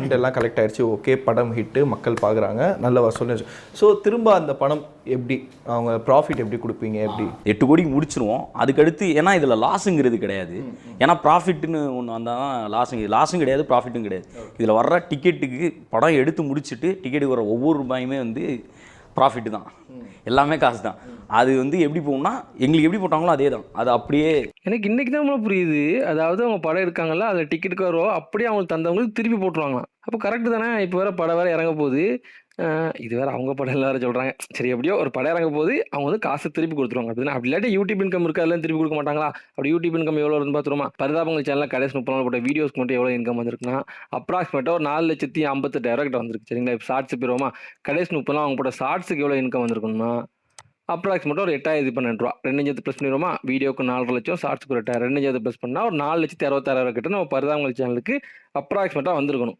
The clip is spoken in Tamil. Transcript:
ஃபண்ட் எல்லாம் கலெக்ட் ஆயிடுச்சு. ஓகே படம் ஹிட்டு மக்கள் பார்க்குறாங்க நல்ல வசூல் ஸோ திரும்ப அந்த பணம் எப்படி? அவங்க ப்ராஃபிட் எப்படி கொடுப்பீங்க? எப்படி? எட்டு கோடிக்கு முடிச்சிருவோம். அதுக்கடுத்து ஏன்னா இதில் லாஸுங்கிறது கிடையாது. ஏன்னா ப்ராஃபிட்னு ஒன்று வந்தால் தான் லாஸுங்க லாஸும் கிடையாது ப்ராஃபிட்டும் கிடையாது. இதில் வர்ற டிக்கெட்டுக்கு படம் எடுத்து முடிச்சுட்டு டிக்கெட்டுக்கு வர ஒவ்வொரு ரூபாயுமே வந்து ப்ராஃபிட் தான். எல்லாமே காசு தான். அது வந்து எப்படி போகும்னா எங்களுக்கு எப்படி போட்டாங்களோ அதே தான். அது அப்படியே எனக்கு இன்னைக்கு தான் புரியுது. அதாவது அவங்க படம் எடுக்காங்கல்ல அதில் டிக்கெட்டுக்கு வரோ அப்படியே அவங்களுக்கு தந்தவங்களுக்கு திருப்பி போட்டுருவாங்களாம். அப்போ கரெக்டு தானே? இப்போ வேற படம் வேற இறங்க போகுது. இது வேற அவங்க படம் எல்லாரும் சொல்கிறாங்க சரி எப்படியோ ஒரு படம் இறங்க போது, அவங்க வந்து காசு திருப்பி கொடுத்துருவாங்க. அப்படின்னா அப்படி இல்லாட்டி யூடியூப் இன்கம் இருக்கா எல்லாம் திருப்பி கொடுக்க மாட்டாங்களா? அப்படி யூடியூப் இன்கம் எவ்வளோ இருந்து பார்த்துருமா பரிதாபங்கள் சேனலில் கடைசி முப்பது நாள் போட்ட வீடியோஸ்க்கு மட்டும் எவ்வளோ இன்கம் வந்திருக்குன்னா அப்ராக்சிமேட்டாக ஒரு நாலு லட்சத்தி ஐம்பத்தெட்டாயிரம் கிட்ட வந்திருக்கு. சரிங்களா? இப்போ ஷார்ட்ஸ் போயிருவோமா? கடைசி முப்பது நாள் அவங்க போட்ட ஷார்ட்ஸுக்கு எவ்வளோ இன்கம் வந்திருக்கணும்னா அப்ராக்சிமேட்டாக ஒரு எட்டாயிரத்தி பன்னெண்டு ரூபா. ரெண்டு லட்சத்து ப்ளஸ் பண்ணிடுவோமா? வீடியோக்கு நாலரை லட்சம் ஷார்ட்ஸ்க்கு ஒரு எட்டாயிரம். ரெண்டு லட்சத்து ப்ளஸ் பண்ணால் ஒரு நாலு லட்சத்து அறுபத்தாயிரம் கிட்ட நம்ம பரிதாபங்கள் சேனலுக்கு அப்ராக்சிமேட்டாக வந்திருக்கணும்.